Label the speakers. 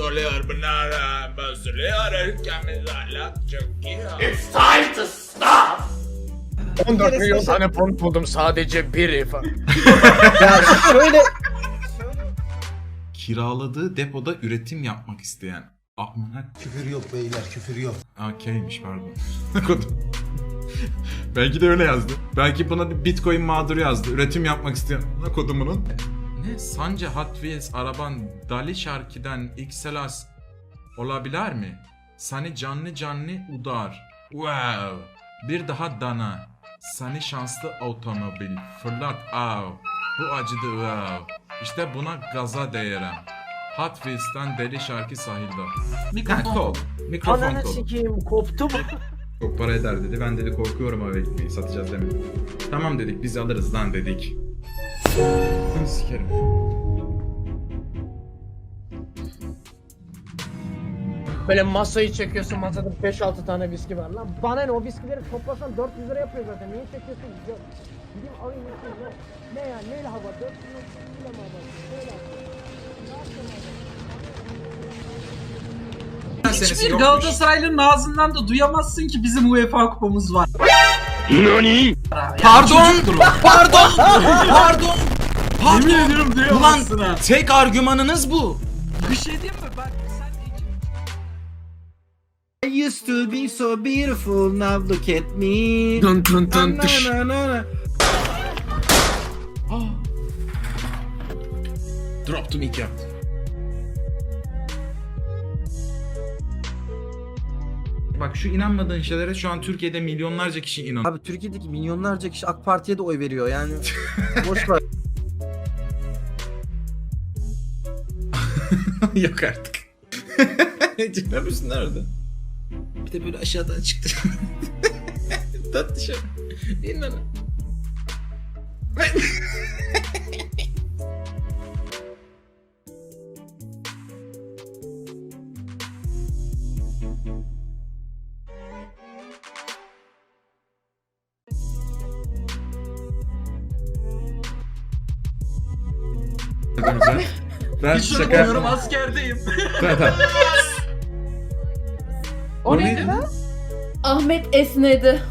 Speaker 1: oluyor buna rağmen sürüyor ülkemiz çok iyi. It's time to stop.
Speaker 2: 14 milyon şey- tane pont buldum sadece biri falan.
Speaker 3: ya şöyle
Speaker 4: kiraladığı depoda üretim yapmak isteyen Ahmet
Speaker 5: küfür yok beyler küfür yok.
Speaker 4: Okeymiş pardon. Belki de öyle yazdı. Belki bana bir bitcoin mağduru yazdı. Üretim yapmak isteyen kodumunun. Ne? Sence Hot Wheels araban Dali şarkıdan XLS olabilir mi? Seni canlı canlı udar. Wow. Bir daha dana. Seni şanslı otomobil. Fırlat. Au. Bu acıdı wow. İşte buna gaza değerim. Hot Wheels'tan deli şarkı sahilde. Mikrofon kol. Mikrofon
Speaker 3: ananı
Speaker 4: kol.
Speaker 3: sikeyim koptu mu?
Speaker 4: Çok para eder dedi. Ben dedi korkuyorum ava ekmeği satacağız demedim. Tamam dedik biz alırız lan dedik. Ben sikerim.
Speaker 2: Böyle masayı çekiyorsun masada 5-6 tane viski var lan. Bana ne o viskileri toplasan 400 lira yapıyor zaten. Niye çekiyorsun? Ya, Gideyim alayım yapayım ya. Ne ya neyle hava? 400 lira mı hava? Neyle hava?
Speaker 6: Hiçbir Galatasaraylı'nın ağzından da duyamazsın ki bizim UEFA kupamız var.
Speaker 4: Pardon! Pardon! Pardon!
Speaker 6: Yemin ediyorum duyamazsın ha.
Speaker 4: tek argümanınız bu.
Speaker 6: Bir şey diyeyim mi? Bak
Speaker 3: I used to be so beautiful now look at me.
Speaker 6: Dın dın dın
Speaker 3: Na,
Speaker 6: dış.
Speaker 3: na, na, na.
Speaker 4: Drop to mic yaptı. Bak şu inanmadığın şeylere şu an Türkiye'de milyonlarca kişi inan.
Speaker 3: Abi Türkiye'deki milyonlarca kişi AK Parti'ye de oy veriyor yani. Boş ver.
Speaker 4: Yok artık. Ciddi misin nerede? Bir de böyle aşağıdan çıktı. Tatlı şey. İnan. Ben
Speaker 6: Hiç
Speaker 4: şaka yapmam.
Speaker 6: askerdeyim.
Speaker 4: Tamam, tamam.
Speaker 2: O neydi lan?
Speaker 7: Ahmet esnedi.